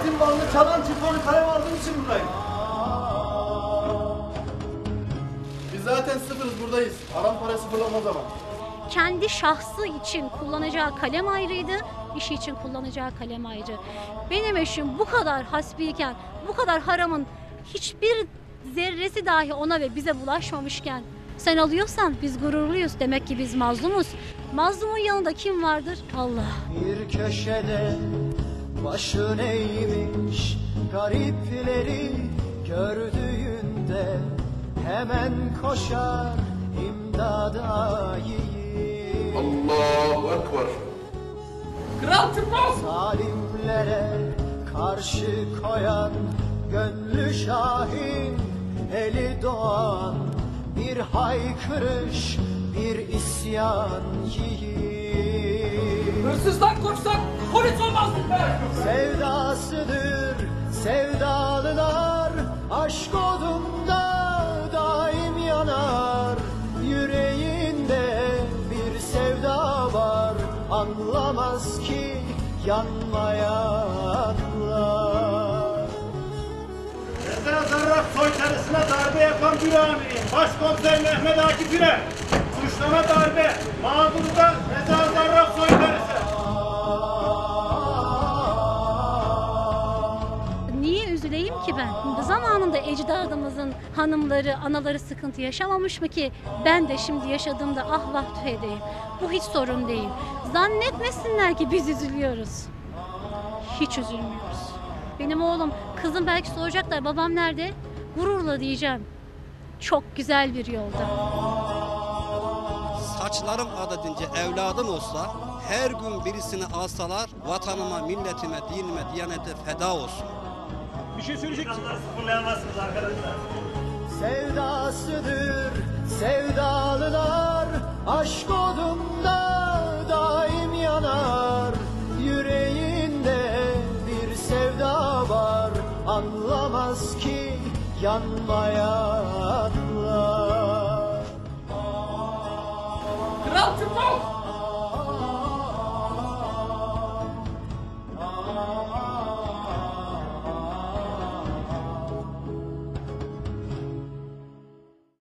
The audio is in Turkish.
zamanında çalan çırpanı kalem aldığım için buradayım. Biz zaten sıfırız buradayız. Aram para sıfırlama o zaman. Kendi şahsı için kullanacağı kalem ayrıydı, işi için kullanacağı kalem ayrı. Benim eşim bu kadar hasbiyken, bu kadar haramın hiçbir zerresi dahi ona ve bize bulaşmamışken sen alıyorsan biz gururluyuz. Demek ki biz mazlumuz. Mazlumun yanında kim vardır? Allah. Bir köşede başın eğmiş garipleri gördüğünde hemen koşar imdada yiğit. Allahu Ekber. Kral çıkmaz. Zalimlere karşı koyan gönlü şahin eli doğan bir haykırış bir isyan yiğit. Hırsızdan Sevdasıdır sevdalılar Aşk odunda daim yanar Yüreğinde bir sevda var Anlamaz ki yanmayanlar Mesela Zarrab soytarısına darbe yapan bir amirim. Başkomiser Mehmet Akif Ünel. Suçlama darbe. Mağduru da Reza üzüleyim ki ben? Zamanında ecdadımızın hanımları, anaları sıkıntı yaşamamış mı ki ben de şimdi yaşadığımda ah vah tüh. Bu hiç sorun değil. Zannetmesinler ki biz üzülüyoruz. Hiç üzülmüyoruz. Benim oğlum, kızım belki soracaklar babam nerede? Gururla diyeceğim. Çok güzel bir yolda. Saçlarım adedince evladım olsa her gün birisini alsalar vatanıma, milletime, dinime, diyanete feda olsun. Bir şey söyleyecek misiniz? Sıfırlayamazsınız arkadaşlar. Sevdasıdır sevdalılar Aşk odunda daim yanar Yüreğinde bir sevda var Anlamaz ki yanmayanlar Kral çıkmaz.